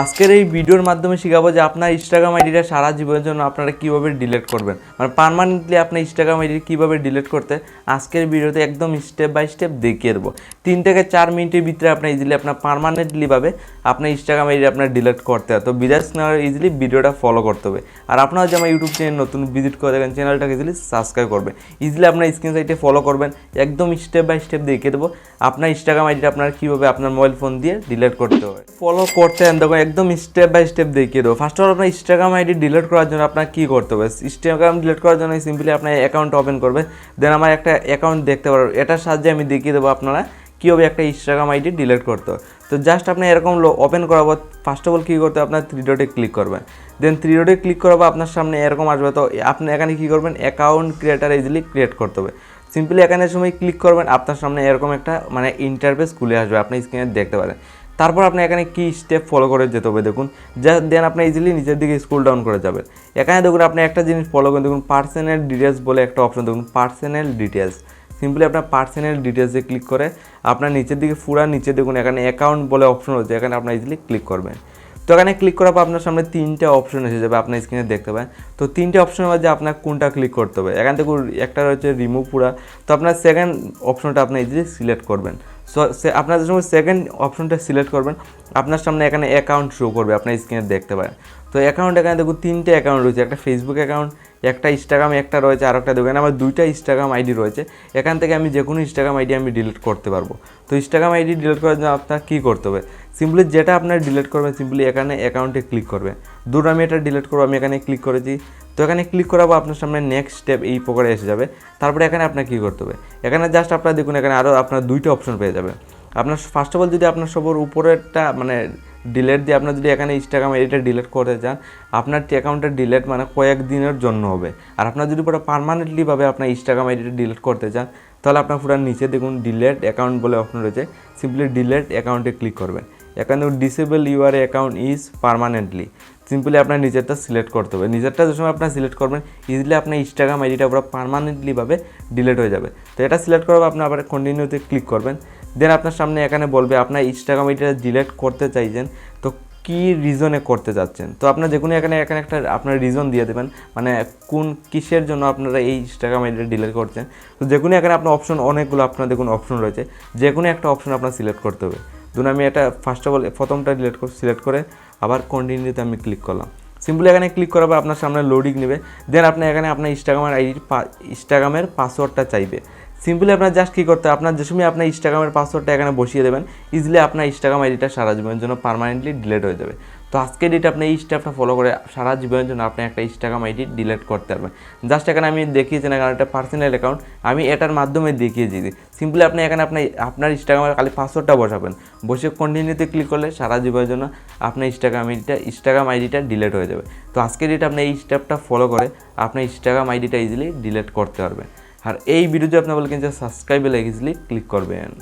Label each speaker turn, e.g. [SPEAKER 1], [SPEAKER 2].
[SPEAKER 1] আজকের এই ভিডিওর মাধ্যমে শেখাবো যে আপনার ইনস্টাগ্রাম আইডিটা সারা জীবনের জন্য আপনারা কীভাবে ডিলিট করবেন। মানে পারমানেন্টলি আপনার ইনস্টাগ্রাম আইডি কীভাবে ডিলিট করতে, আজকের ভিডিওতে একদম স্টেপ বাই স্টেপ দেখিয়ে দেবো। তিন থেকে চার মিনিটের ভিতরে আপনার ইজিলি আপনার পার্মানেন্টলিভাবে আপনার ইনস্টাগ্রাম আইডি আপনার ডিলিট করতে হয়। তো বিদাস নেওয়ার ইজিলি ভিডিওটা ফলো করতে হবে। আর আপনারা যে আমার ইউটিউব চ্যানেল নতুন ভিজিট করে দেখেন চ্যানেলটাকে ইজিলি সাবস্ক্রাইব করবেন। ইজিলি আপনার স্ক্রিন সাইটে ফলো করবেন। একদম স্টেপ বাই স্টেপ দেখিয়ে দেবো। আপনার ইনস্টাগ্রাম আইডিটা আপনার কীভাবে আপনার মোবাইল ফোন দিয়ে ডিলিট করতে হবে ফলো করতে দেখুন একদম স্টেপ বাই স্টেপ দেখিয়ে দেবো। ফার্স্ট অফ অল আপনার ইনস্টাগ্রাম আইডি ডিলিট করার জন্য আপনার কী করতে হবে? ইনস্টাগ্রাম ডিলিট করার জন্য সিম্পলি আপনার অ্যাকাউন্ট ওপেন করবে। দেন আমার একটা অ্যাকাউন্ট দেখতে পারবেন এটার সাহায্যে আমি দেখিয়ে দেবো আপনারা কীভাবে একটা ইনস্টাগ্রাম আইডি ডিলিট করতে তো জাস্ট আপনি এরকম ওপেন করাবো। ফার্স্ট অফ অল কী করতে আপনার থ্রি ডটে ক্লিক করবেন দেন থ্রি ডটে ক্লিক করাবো আপনার সামনে এরকম আসবে। তো আপনি এখানে কী করবেন? অ্যাকাউন্ট ক্রিয়েটার ইজিলি ক্রিয়েট করতে হবে। সিম্পলি এখানে সময় ক্লিক করবেন। আপনার সামনে এরকম একটা মানে ইন্টারফেস খুলে আসবে। আপনি স্ক্রিনে দেখতে পারেন। তারপর আপনি এখানে কি স্টেপ ফলো করে যেতে হবে দেখুন। যা দেন আপনি ইজিলি নিচের দিকে স্কুল ডাউন করে যাবেন। এখানে দেখুন আপনি একটা জিনিস ফলো করেন। দেখুন পার্সোনাল ডিটেলস বলে একটা অপশন দেখুন পার্সোনাল ডিটেলস সিম্পলি আপনার পার্সোনাল ডিটেলসে ক্লিক করে আপনার নিচের দিকে পুরা নিচে দেখুন, এখানে অ্যাকাউন্ট বলে অপশন রয়েছে, এখানে আপনার ইজিলি ক্লিক করবেন। তো এখানে ক্লিক করার পর আপনার সামনে তিনটে অপশন এসে যাবে, আপনার স্ক্রিনে দেখতে পাবেন। তো তিনটে অপশনের মধ্যে আপনার কোনটা ক্লিক করতে হবে? এখান থেকে একটা রয়েছে রিমুভ পুরা। তো আপনার সেকেন্ড অপশনটা আপনি ইজিলি সিলেক্ট করবেন। সো আপনাদের সঙ্গে সেকেন্ড অপশনটা সিলেক্ট করবেন, আপনার সামনে এখানে অ্যাকাউন্ট শো করবে, আপনার স্ক্রিনে দেখতে পারেন। তো অ্যাকাউন্ট এখানে দেখুন তিনটে অ্যাকাউন্ট রয়েছে, একটা ফেসবুক অ্যাকাউন্ট একটা ইনস্টাগ্রাম একটা রয়েছে আর একটা দেখবেন আমার দুইটা ইনস্টাগ্রাম আইডি রয়েছে। এখান থেকে আমি যে কোনো ইনস্টাগ্রাম আইডি আমি ডিলিট করতে পারব। তো ইনস্টাগ্রাম আইডি ডিলিট করার জন্য আপনার কী করতে হবে? সিম্পলি যেটা আপনার ডিলিট করবেন সিম্পলি এখানে অ্যাকাউন্টে ক্লিক করবেন দূর আমি এটা ডিলিট করব, আমি এখানে ক্লিক করেছি। তো এখানে ক্লিক করাবো আপনার সামনে নেক্সট স্টেপ এই প্রকারে এসে যাবে। তারপরে এখানে আপনার কী করতে হবে? এখানে জাস্ট আপনার দেখুন, এখানে আরও আপনার দুইটা অপশন পেয়ে যাবে। আপনার ফার্স্ট অফ অল যদি আপনার সবার উপরেরটা মানে ডিলেট দিয়ে আপনার যদি এখানে ইনস্টাগ্রাম আইডিটা ডিলেট করতে চান, আপনার অ্যাকাউন্টটা ডিলেট মানে কয়েক দিনের জন্য হবে। আর আপনার যদি পুরো পারমানেন্টলিভাবে আপনার ইনস্টাগ্রাম আইডিটা ডিলিট করতে চান, তাহলে আপনার পুরো নিচে দেখুন ডিলেট অ্যাকাউন্ট বলে অপশন রয়েছে। সিম্পলি ডিলেট অ্যাকাউন্টে ক্লিক করবেন। এখানে disable your account is permanently simply আপনার নিজেরটা সিলেক্ট করতে হবে। নিজেরটা যে সময় আপনার সিলেক্ট করবেন ইজিলি আপনার ইনস্টাগ্রাম আইডিটা পুরো পারমানেন্টলিভাবে ডিলেট হয়ে যাবে। তো এটা সিলেক্ট পর আপনি আবার কন্টিনিউতে ক্লিক করবেন। দেন আপনার সামনে এখানে বলবে, আপনার ইনস্টাগ্রাম আইডিটা ডিলিট করতে চাইছেন, তো কী রিজনে করতে চাচ্ছেন তো আপনার যে কোনো এখানে এখানে একটা আপনার রিজন দিয়ে দেবেন মানে কোন কিসের জন্য আপনারা এই ইনস্টাগ্রাম আইডিটা ডিলিট করছেন। তো যে কোনো এখানে আপনার অপশন অনেকগুলো আপনার দেখুন অপশন রয়েছে, যে কোনো একটা অপশন আপনার সিলেক্ট করতে হবে। ধরুন আমি এটা ফার্স্ট অফ অল প্রথমটা ডিলেট করে সিলেক্ট করে আবার কন্টিনিউতে আমি ক্লিক করলাম। সিম্পলি এখানে ক্লিক করার পর আপনার সামনে লোডিং নেবে। দেন আপনি এখানে আপনার ইনস্টাগ্রামের আইডি ইনস্টাগ্রামের পাসওয়ার্ডটা চাইবে। সিম্পলি আপনার জাস্ট কী করতে হবে? আপনার যে সময় আপনার ইনস্টাগ্রামের পাসওয়ার্ডটা এখানে বসিয়ে দেবেন ইজিলি আপনার ইনস্টাগ্রাম আইডিটা সারা জীবনের জন্য পারমানেন্টলি ডিলেট হয়ে যাবে। তো আজকে ডেটে আপনি এই স্টেপটা ফলো করে সারা জীবনের জন্য আপনি একটা ইনস্টাগ্রাম আইডি ডিলেট করতে পারবেন। জাস্ট এখানে আমি দেখিয়েছি না কারণ একটা পার্সোনাল অ্যাকাউন্ট আমি এটার মাধ্যমে দেখিয়ে দিই সিম্পলি আপনি এখানে আপনি, আপনার ইনস্টাগ্রামের খালি পাসওয়ার্ডটা বসাবেন। বসে কন্টিনিউতে ক্লিক করলে সারা জীবনের জন্য আপনার ইনস্টাগ্রাম আইডিটা ইনস্টাগ্রাম আইডিটা ডিলেট হয়ে যাবে। তো আজকে ডেটে আপনি এই স্টেপটা ফলো করে আপনার ইনস্টাগ্রাম আইডিটা ইজিলি ডিলেট করতে পারবেন। আর এই ভিডিওতে আপনার বলে সাবস্ক্রাইবে ইজিলি ক্লিক করবেন।